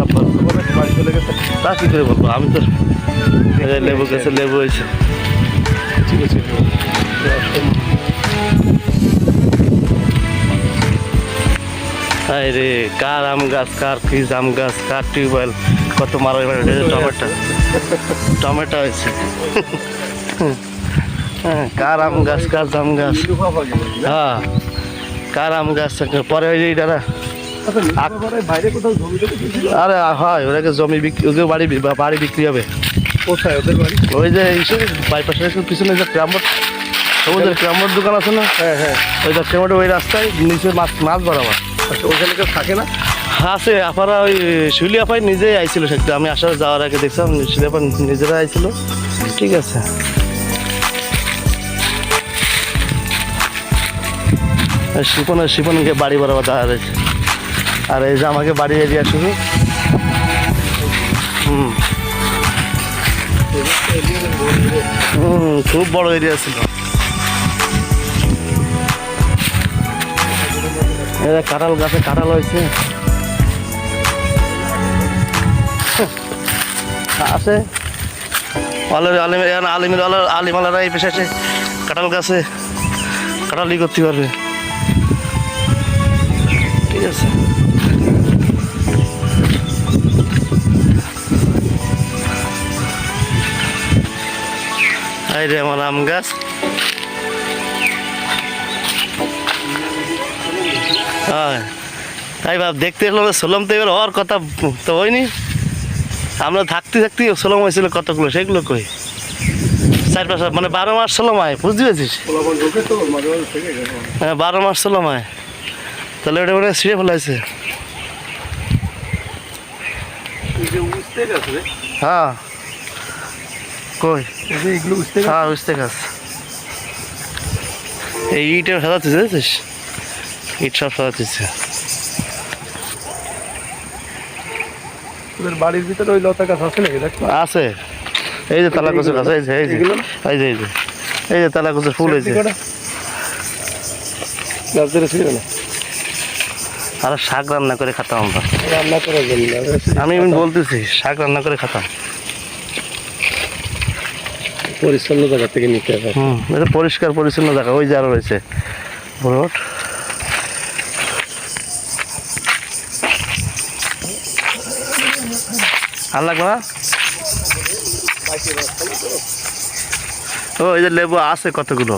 জব্বর বাড়ি চলে গেছে তা কি করে বলব? আমি তো লেবু গেছে লেবু হয়েছে। ঠিক আছে হাই রে কার আম গাছ কার কি আম গাছ কার টিউবওয়েল কত মারা টমেটো। টমেটো হয়েছে। হ্যাঁ, কার আম গাছ কার জাম গাছ। হ্যাঁ কার আম গাছ পরে ওই যে কিছু আরে হয় ওটাকে জমি বিক্রি ওকে বাড়ি বাড়ি বিক্রি হবে। কোথায়? ওদের বাড়ি? ওই যে বাইপাসের পিছনে যে সবুজের দোকান আছে না? হ্যাঁ হ্যাঁ। টমেটো ওই রাস্তায় নিচে মাছ মাছ বরাবর আচ্ছা কেউ থাকে না? আছে আপারা ওই আপাই নিজেই আইছিল সেটা আমি আসার যাওয়ার আগে দেখছিলাম আপা নিজেরা আইছিল। ঠিক আছে। আর শিপনের শিপনকে বাড়ি বরাবর দাঁড়া রয়েছে আর এই যে আমাকে বাড়ি এরিয়া শুধু। হুম। খুব বড় এরিয়া ছিল। এটা কাঁঠাল গাছে কাঁঠাল হয়েছে। আছে। আলিম আলিম আলিমের আলিমালারা এই পেশা আছে কাঁঠাল গাছে কাঁঠালই করতে পারবে। ঠিক আছে। রে আমার আম গাছ। হ্যাঁ তাই ভাব দেখতে এলো সোলম তো এবার হওয়ার কথা তো হয়নি। আমরা থাকতে থাকতে সোলম হয়েছিল কতগুলো সেগুলো কই? চার পাঁচ মানে বারো মাস সোলম আয় বুঝতে পেরেছিস? হ্যাঁ বারো মাস সোলম আয় তাহলে ওটা ওটা ছিঁড়ে ফেলাইছে। হ্যাঁ। কই? এই এগুলো উঠতে হ্যাঁ বুঝতে গাছ। এই ইটের সাজাতে বুঝেছিস ইট সব সাজাতেছে তোদের বাড়ির ভিতরে ওই লতা গাছ আছে নাকি? দেখ আছে। এই যে তালা কচুর গাছ এই যে এই যে। এই যে এই যে। এই যে তালা কচুর ফুল হয়েছে গাছ ধরে ছিল না আর শাক রান্না করে খেতাম আমরা। রান্না না। আমি বলতেছি শাক রান্না করে খেতাম। পরিচ্ছন্ন জায়গা থেকে নিতে হবে। হুম, এটা পরিষ্কার, পরিচ্ছন্ন জায়গা, ওই যে আরও রয়েছে। রোড আর লাগবে না? ও, এই যে লেবু আছে কতগুলো?